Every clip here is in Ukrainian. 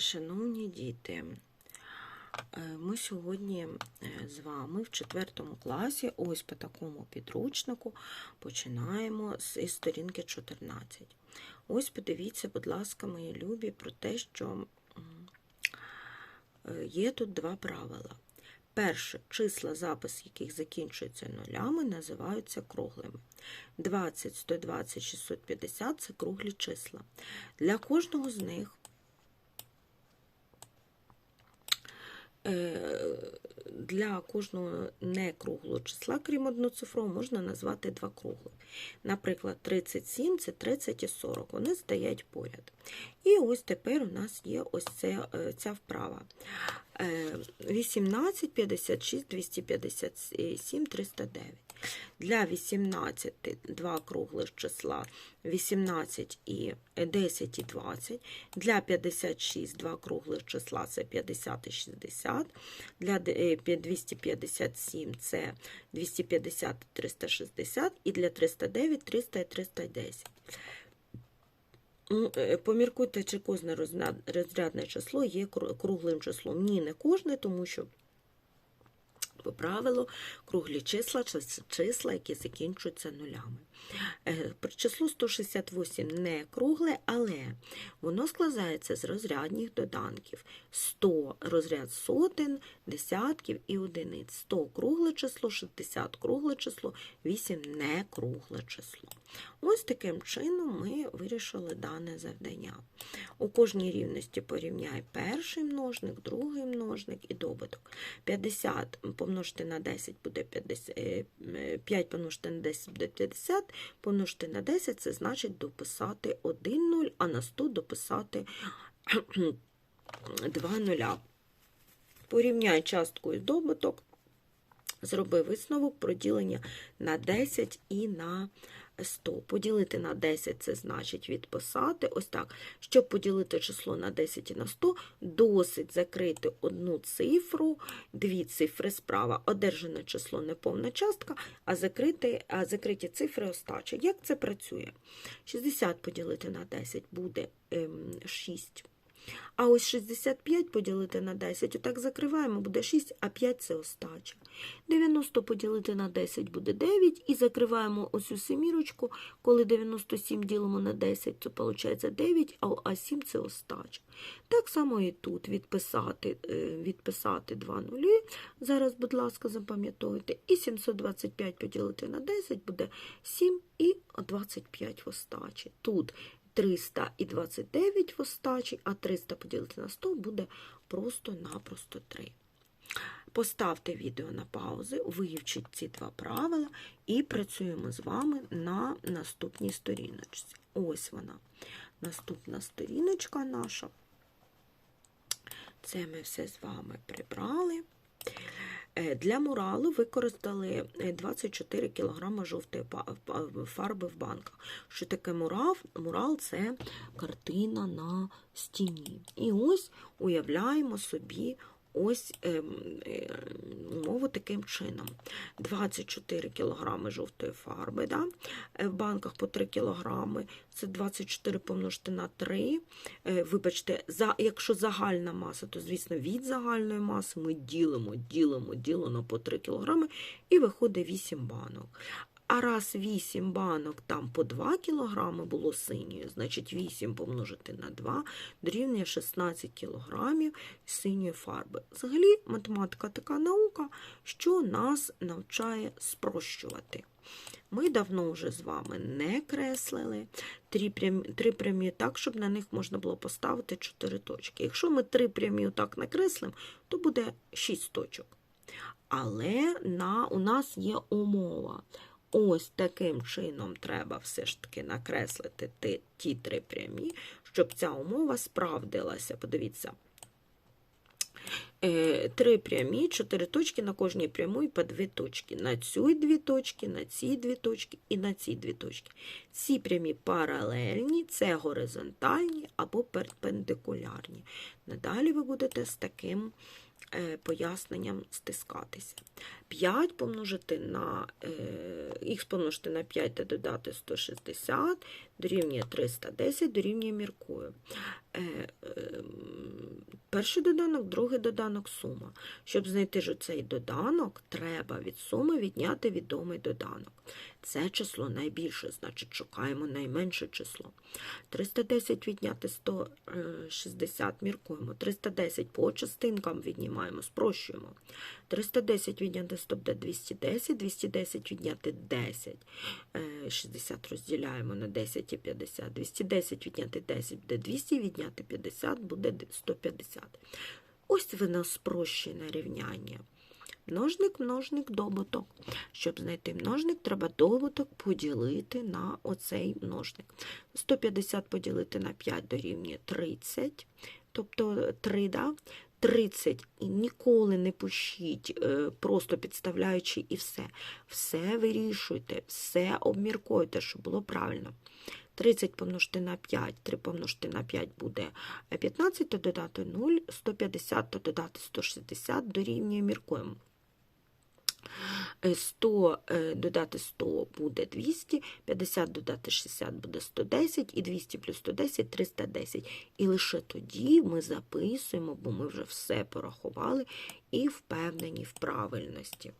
Шановні діти, е, ми сьогодні е, з вами в четвертому класі, ось по такому підручнику, починаємо з сторінки 14. Ось подивіться, будь ласка, мої любі, про те, що е, є тут два правила. Перше, числа, запис яких закінчуються нулями, називаються круглими. 20, 120, 650 це круглі числа. Для кожного з них для кожного некруглого числа, крім одноцифрового, можна назвати два круглих. Наприклад, 37 це 30 і 40, вони стоять поряд. І ось тепер у нас є ось це, е, ця вправа. Е, 18, 56, 257, 309. Для 18 два круглих числа 18 і е, 10 і 20. Для 56 два круглих числа це 50 і 60. Для де- е, пі- 257 це 250 і 360. І для 309 300 і 310. Ну, е, Поміркуйте, чи кожне розрядне число є круглим числом. Ні, не кожне, тому що по правилу круглі числа числа, які закінчуються нулями. Е, Число 168 не кругле, але воно складається з розрядних доданків. 100 розряд сотень, десятків і одиниць. 100 кругле число, 60 кругле число, 8 не кругле число. Ось таким чином ми вирішили дане завдання. У кожній рівності порівняй перший множник, другий множник і добуток. 50 помножити на 10 буде 50, е, е, 5 помножити на 10 буде 50, помножити на 10 це значить дописати 1 0, а на 100 дописати 2 нуля. Порівняй частку і добуток, зроби висновок про ділення на 10 і на 100. Поділити на 10 це значить відписати. Ось так. Щоб поділити число на 10 і на 100, досить закрити одну цифру, дві цифри справа. Одержане число неповна частка, а, закрити, а закриті цифри остача. Як це працює? 60 поділити на 10 буде ем, 6. А ось 65 поділити на 10, отак закриваємо, буде 6, а 5 це остача. 90 поділити на 10 буде 9, і закриваємо ось цю семірочку, коли 97 ділимо на 10, то виходить 9, а- а 7 це остача. Так само і тут відписати, е, відписати 2 нулі, зараз, будь ласка, запам'ятовуйте, і 725 поділити на 10 буде 7 і 25 в остачі. Тут 329 в остачі, а 300 поділити на 100 буде просто-напросто 3. Поставте відео на паузу, вивчіть ці два правила і працюємо з вами на наступній сторіночці. Ось вона. Наступна сторіночка наша. Це ми все з вами прибрали. Е, Для муралу використали е, 24 кг жовтої па- фарби в банках. Що таке мурал? Мурал це картина на стіні. І ось уявляємо собі ось ем, е, умову таким чином. 24 кг жовтої фарби да? е, в банках по 3 кг. Це 24 помножити на 3. Е, Вибачте, за, якщо загальна маса, то, звісно, від загальної маси ми ділимо, ділимо, ділимо по 3 кг і виходить 8 банок. А раз 8 банок там по 2 кг було синьої, значить 8 помножити на 2 дорівнює 16 кг синьої фарби. Взагалі, математика така наука, що нас навчає спрощувати. Ми давно вже з вами не креслили три прямі, три прямі так, щоб на них можна було поставити 4 точки. Якщо ми три прямі так накреслимо, то буде 6 точок. Але на, у нас є умова. Ось таким чином треба все ж таки накреслити ті, ті три прямі, щоб ця умова справдилася. Подивіться. Е, Три прямі, чотири точки на кожній прямій по дві точки. На цю дві точки, на ці дві точки і на ці дві точки. Ці прямі паралельні, це горизонтальні або перпендикулярні. Надалі ви будете з таким е, поясненням стискатися. 5 помножити на е, х помножити на 5 та додати 160 дорівнює 310, дорівнює міркую. Е, е, перший доданок, другий доданок сума. Щоб знайти ж цей доданок, треба від суми відняти відомий доданок. Це число найбільше, значить шукаємо найменше число. 310 відняти 160, міркуємо. 310 по частинкам віднімаємо, спрощуємо. 310 відняти 100 буде 210, 210 відняти 10. 60 розділяємо на 10 і 50. 210 відняти 10 буде 200, відняти 50 буде 150. Ось воно спрощене рівняння. Множник, множник, добуток. Щоб знайти множник, треба добуток поділити на оцей множник. 150 поділити на 5 дорівнює 30, тобто 3, да? 30 і ніколи не пишіть, е, просто підставляючи і все. Все вирішуйте, все обміркуйте, щоб було правильно. 30 помножити на 5, 3 помножити на 5 буде 15, то додати 0, 150, то додати 160, дорівнює міркуємо. 100 е, додати 100 буде 200, 50 додати 60 буде 110, і 200 плюс 110 310. І лише тоді ми записуємо, бо ми вже все порахували і впевнені в правильності.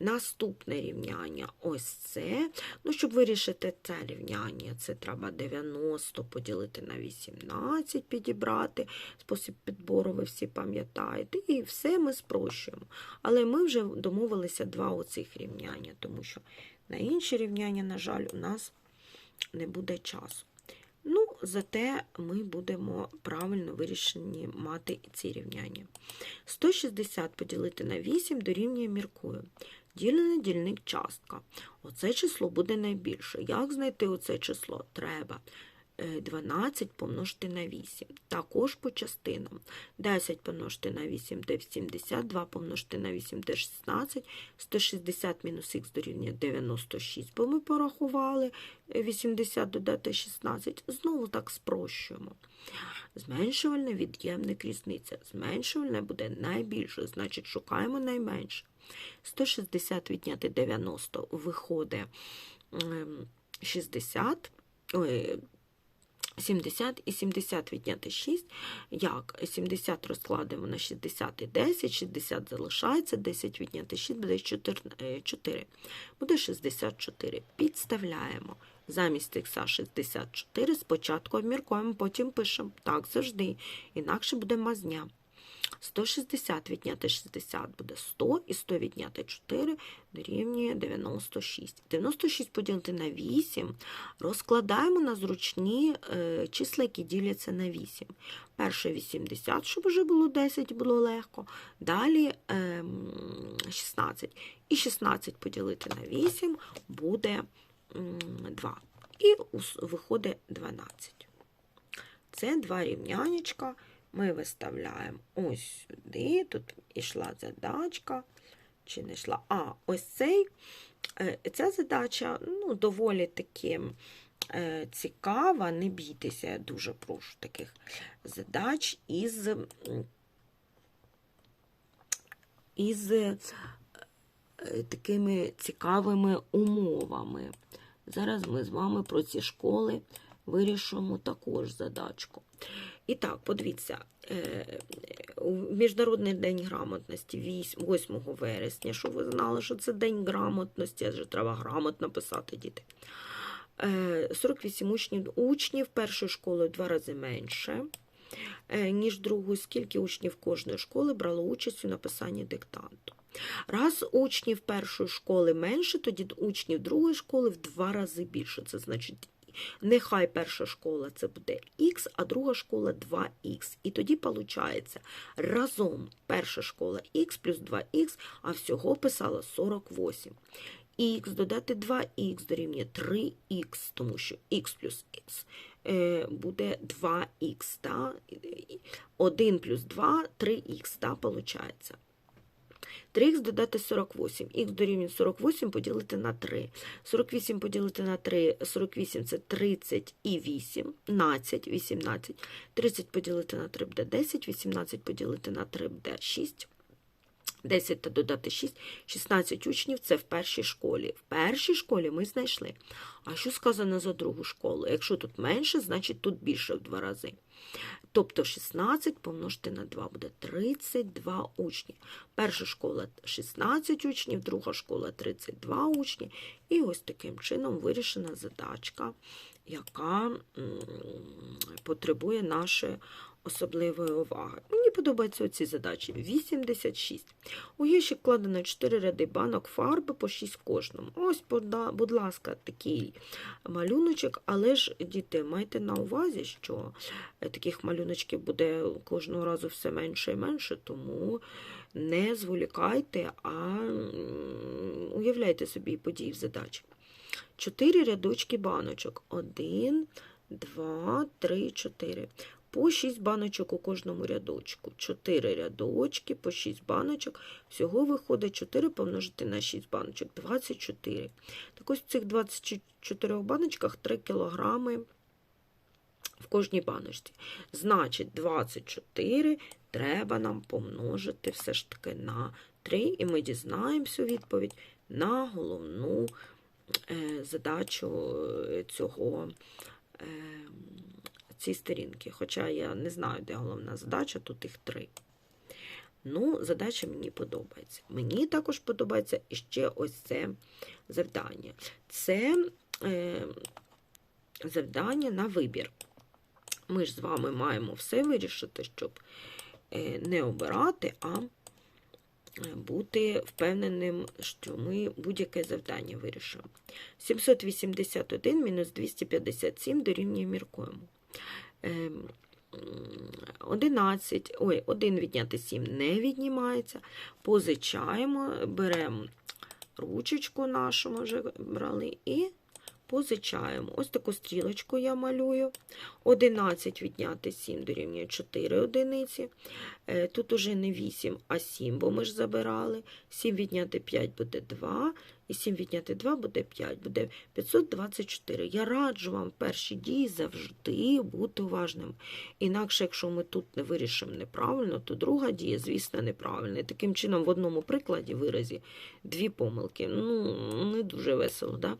Наступне рівняння ось це. Ну, Щоб вирішити це рівняння, це треба 90 поділити на 18, підібрати. Спосіб підбору ви всі пам'ятаєте. І все ми спрощуємо. Але ми вже домовилися два оцих рівняння, тому що на інші рівняння, на жаль, у нас не буде часу. Ну, зате ми будемо правильно вирішені мати ці рівняння. 160 поділити на 8 дорівнює міркую. Ділений дільник частка. Оце число буде найбільше. Як знайти оце число? Треба 12 е, помножити на 8. Також по частинам. 10 помножити на 8 де 72 помножити на 8 де 16, 160 мінус х дорівнює 96, бо ми порахували 80 додати 16. Знову так спрощуємо. Зменшувальне від'ємник різниця. Зменшувальне буде найбільше, значить шукаємо найменше. 160 відняти 90 виходить 60. Ем, ой, 70 і 70 відняти 6. Як? 70 розкладемо на 60 і 10, 60 залишається, 10 відняти 6 буде 4. Буде 64. Підставляємо. Замість х 64 спочатку обміркуємо, потім пишемо. Так, завжди. Інакше буде мазня. 160 відняти 60 буде 100, і 100 відняти 4 дорівнює 96. 96 поділити на 8 розкладаємо на зручні е, числа, які діляться на 8. Перше 80, щоб вже було 10, було легко. Далі 16. Ем, і 16 поділити на 8 буде 2. І виходить 12. Це два рівнянечка ми виставляємо ось сюди, тут йшла задачка, чи не йшла. А, ось цей, е, ця задача ну, доволі таки е, цікава, не бійтеся, я дуже прошу таких задач із із е, такими цікавими умовами. Зараз ми з вами про ці школи вирішимо також задачку. І так, подивіться, е, Міжнародний день грамотності 8 вересня, що ви знали, що це день грамотності, адже треба грамотно писати діти. 48 е, учнів учнів першої школи в два рази менше, е, ніж другої, скільки учнів кожної школи брало участь у написанні диктанту. Раз учнів першої школи менше, тоді учнів другої школи в два рази більше. Це значить Нехай перша школа це буде х, а друга школа 2х. І тоді виходить, разом перша школа х плюс 2х, а всього писала 48. Х додати 2х дорівнює 3х, тому що х плюс х е, буде 2х. Да? 1 плюс 2 3х, да, виходить. 3х додати 48. Х дорівнює 48 поділити на 3. 48 поділити на 3, 48 це 30 і 8, 12, 18. 30 поділити на 3 буде 10, 18 поділити на 3 буде 6. 10 та додати 6, 16 учнів це в першій школі. В першій школі ми знайшли. А що сказано за другу школу? Якщо тут менше, значить тут більше в два рази. Тобто 16 помножити на 2 буде 32 учні. Перша школа 16 учнів, друга школа 32 учні. І ось таким чином вирішена задачка, яка потребує нашої особливої уваги. Мені подобаються ці задачі. 86. У ящик вкладено 4 ряди банок фарби по 6 кожному. Ось, будь ласка, такий малюночок, але ж, діти, майте на увазі, що е, таких малюночків буде кожного разу все менше і менше, тому не зволікайте, а уявляйте собі події в задачі. Чотири рядочки баночок. Один, два, три, чотири. По 6 баночок у кожному рядочку. 4 рядочки, по 6 баночок. Всього виходить 4 помножити на 6 баночок. 24. Так ось в цих 24 баночках 3 кілограми в кожній баночці. Значить, 24 треба нам помножити все ж таки на 3, і ми дізнаємося відповідь на головну е, задачу е, цього. Е, ці сторінки. Хоча я не знаю, де головна задача, тут їх три. Ну, задача мені подобається. Мені також подобається іще ось це завдання. Це е, завдання на вибір. Ми ж з вами маємо все вирішити, щоб е, не обирати, а е, бути впевненим, що ми будь-яке завдання вирішимо. 781 мінус 257 дорівнює міркуємо. Ем, м, 11, ой, 1 відняти 7 не віднімається. Позичаємо, беремо ручечку нашу, ми вже брали, і позичаємо. Ось таку стрілочку я малюю. 11 відняти 7 дорівнює 4 одиниці. Е, Тут уже не 8, а 7, бо ми ж забирали. 7 відняти 5 буде 2, і 7 відняти 2 буде 5, буде 524. Я раджу вам в першій дії завжди бути уважним. Інакше, якщо ми тут не вирішимо неправильно, то друга дія, звісно, неправильна. Таким чином, в одному прикладі виразі дві помилки. Ну, не дуже весело, так? Да?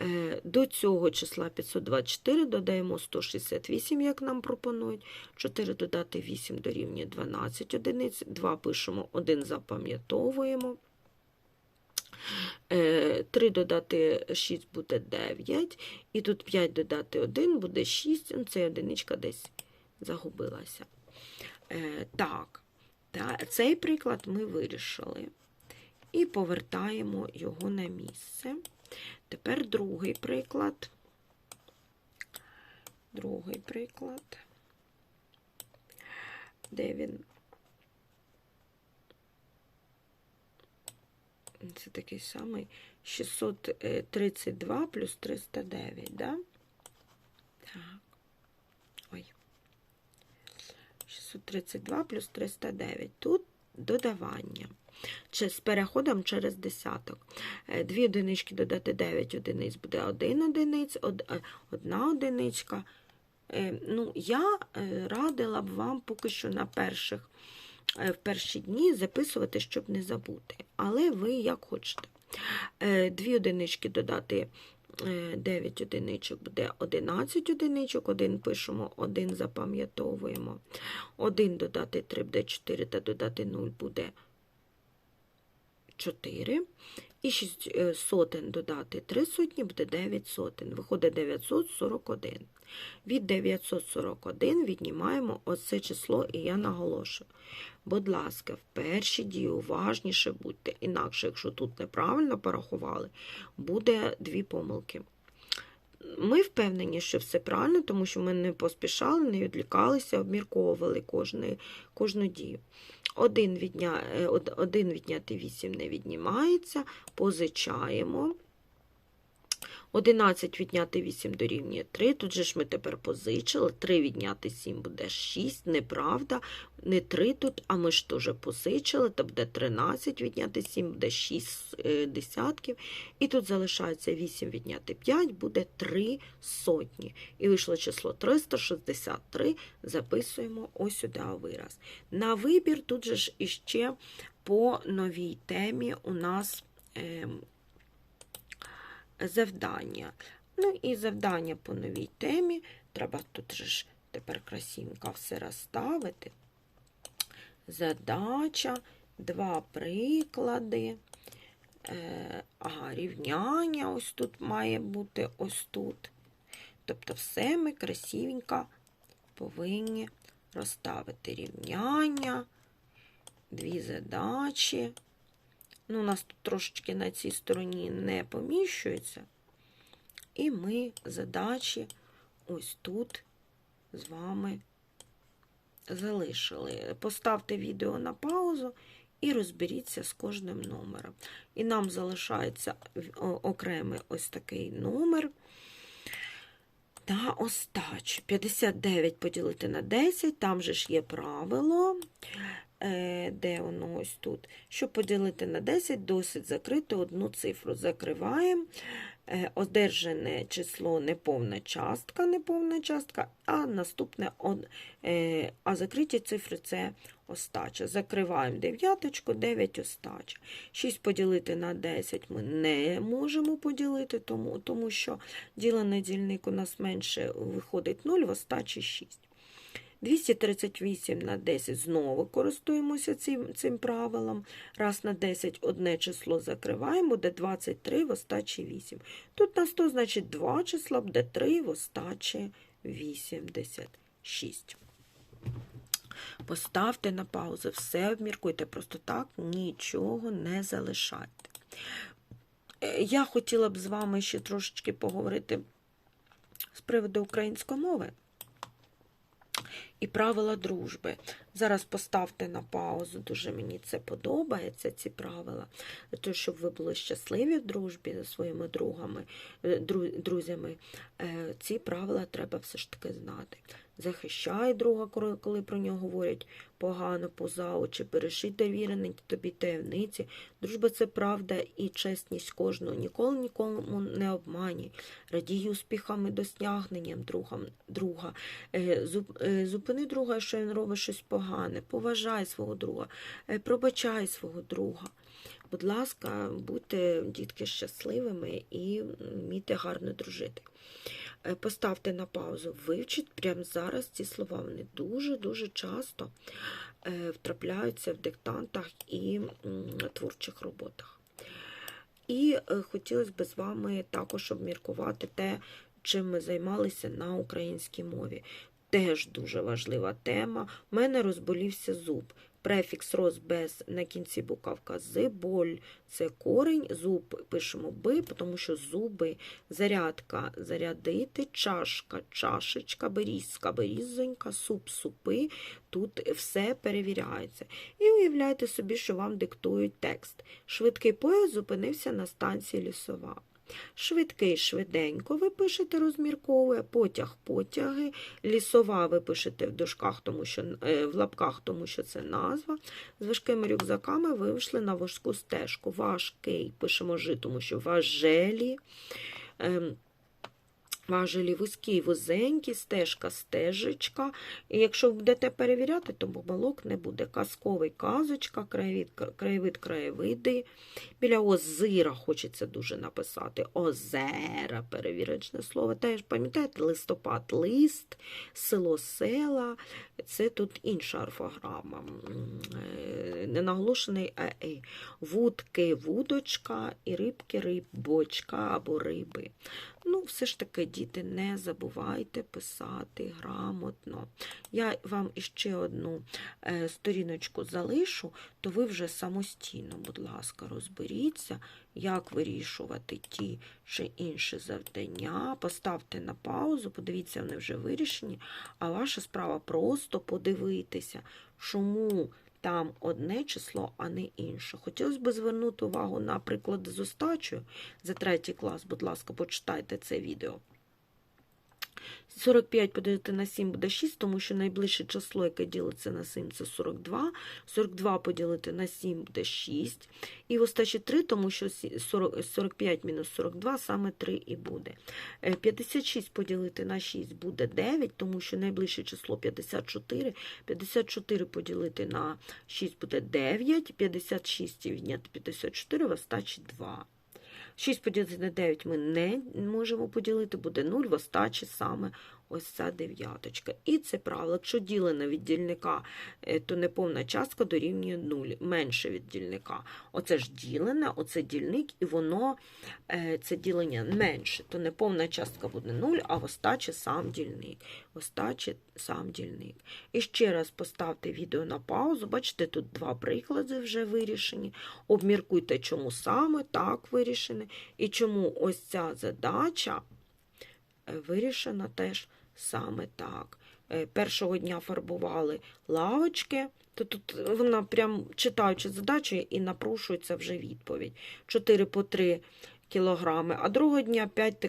Е, До цього числа 524 додаємо 168, як нам пропонують. 4 додати 8 дорівнює 12 одиниць. 2 пишемо, 1 запам'ятовуємо. 3 додати 6 буде 9. І тут 5 додати 1 буде 6. Ну, Це одиничка десь загубилася. Е, Так, цей приклад ми вирішили. І повертаємо його на місце. Тепер другий приклад. Другий приклад. Де він? Це такий самий 632 плюс 309, да? Так. Ой. 632 плюс 309. Тут додавання. З переходом через десяток. Е, Дві одинички додати 9 одиниць буде 1 одиниць, од- е, одна одиничка. Е, Ну, я радила б вам поки що на перших, в перші дні записувати, щоб не забути. Але ви як хочете. Дві одинички додати 9 одиничок буде 11 одиничок, один пишемо, один запам'ятовуємо. 1 додати 3 буде 4, та додати 0 буде 4. І 6 сотень додати 3 сотні буде 9 сотень. Виходить 941. Від 941 віднімаємо оце число, і я наголошую. Будь ласка, в перші дії уважніше будьте. Інакше, якщо тут неправильно порахували, буде дві помилки. Ми впевнені, що все правильно, тому що ми не поспішали, не відлікалися, обмірковували кожну, кожну дію. Один, відня... е, один відняти 8 не віднімається, позичаємо. 11 відняти 8 дорівнює 3. Тут же ж ми тепер позичили. 3 відняти 7 буде 6. Неправда. Не 3 тут, а ми ж теж позичили. То буде 13 відняти 7 буде 6 е, десятків. І тут залишається 8 відняти 5, буде 3 сотні. І вийшло число 363. Записуємо ось сюди вираз. На вибір тут же ж іще по новій темі у нас ем, завдання. Ну і завдання по новій темі. Треба тут же ж тепер красивенько все розставити. Задача, два приклади. Е, Ага, рівняння ось тут має бути ось тут. Тобто все ми красивенько повинні розставити рівняння, дві задачі. Ну, у нас тут трошечки на цій стороні не поміщується. І ми задачі ось тут з вами залишили. Поставте відео на паузу і розберіться з кожним номером. І нам залишається окремий ось такий номер. Та остачу. 59 поділити на 10, там же ж є правило. Е, де воно ось тут? Щоб поділити на 10, досить закрити одну цифру. Закриваємо. Е, одержане число неповна частка, неповна частка, а наступне е, а закриті цифри це остача. Закриваємо дев'яточку, 9 остача. 6 поділити на 10 ми не можемо поділити, тому, тому що ділений дільник у нас менше виходить 0, в остачі 6. 238 на 10 знову користуємося цим цим правилом. Раз на 10 одне число закриваємо, буде 23 в остачі 8. Тут на 100, значить, 2 числа буде 3 в остачі 86. Поставте на паузу, все обміркуйте, просто так нічого не залишайте. Е, я хотіла б з вами ще трошечки поговорити з приводу української мови і правила дружби. Зараз поставте на паузу, дуже мені це подобається, ці правила, того, щоб ви були щасливі в дружбі зі своїми другами, е, друзями. Е, ці правила треба все ж таки знати. Захищай друга, коли про нього говорять погано поза очі, бережи довірені тобі таємниці. Дружба це правда і чесність кожного. Ніколи нікому не обманюй. Радій успіхами досягненням друга. Е, зупини друга, якщо він робить щось погане. Поважай свого друга, е, пробачай свого друга. Будь ласка, будьте, дітки, щасливими і вмійте гарно дружити. Е, поставте на паузу, вивчіть прямо зараз ці слова. Вони дуже-дуже часто е, втрапляються в диктантах і творчих роботах. І хотілося б з вами також обміркувати те, чим ми займалися на українській мові. Теж дуже важлива тема. У мене розболівся зуб. Префікс роз без на кінці букавка з, боль це корень, зуб пишемо би, тому що зуби, зарядка, зарядити, чашка, чашечка, берізка, берізонька, суп, супи. Тут все перевіряється. І уявляйте собі, що вам диктують текст. Швидкий поїзд зупинився на станції лісова. Швидкий, швиденько ви пишете, розмірковує, потяг, потяги, лісова ви пишете в дужках, тому що, е, в лапках, тому що це назва. З важкими рюкзаками ви вийшли на важку стежку. Важкий, пишемо жи, тому що важелі. Важелі вузькі, вузенькі, стежка, стежечка. І якщо будете перевіряти, то помилок не буде. Казковий казочка, краєвид, краєвид, краєвиди. Біля озира хочеться дуже написати. Озера, перевірочне слово. Теж пам'ятаєте, листопад, лист, село села. Це тут інша орфограма. Е, Ненаголошений е. Вудки, вудочка і рибки, рибочка або риби. Ну, все ж таки, діти, не забувайте писати грамотно. Я вам іще одну е, сторіночку залишу, то ви вже самостійно, будь ласка, розберіться, як вирішувати ті чи інші завдання. Поставте на паузу, подивіться, вони вже вирішені, а ваша справа просто подивитися, чому там одне число, а не інше. Хотілося б звернути увагу на приклади з остачою за третій клас, будь ласка, почитайте це відео. 45 поділити на 7 буде 6, тому що найближче число, яке ділиться на 7, це 42. 42 поділити на 7 буде 6. І в остачі 3, тому що 40 45 мінус 42 саме 3 і буде. Е, 56 поділити на 6 буде 9, тому що найближче число 54. 54 поділити на 6 буде 9. 56 і відняти 54 в остачі 2. 6 поділити на 9 ми не можемо поділити, буде 0 в остачі саме ось ця дев'яточка. І це правило. Якщо ділене від дільника, е, то неповна частка дорівнює 0, менше від дільника. Оце ж ділене, оце дільник, і воно, е, це ділення менше, то неповна частка буде 0, а в сам дільник. Остачі сам дільник. І ще раз поставте відео на паузу. Бачите, тут два приклади вже вирішені. Обміркуйте, чому саме так вирішене, і чому ось ця задача е, вирішена теж саме так. Е, Першого дня фарбували лавочки, то тут вона прям читаючи задачу і напрошується вже відповідь. 4 по 3 кілограми, а другого дня 5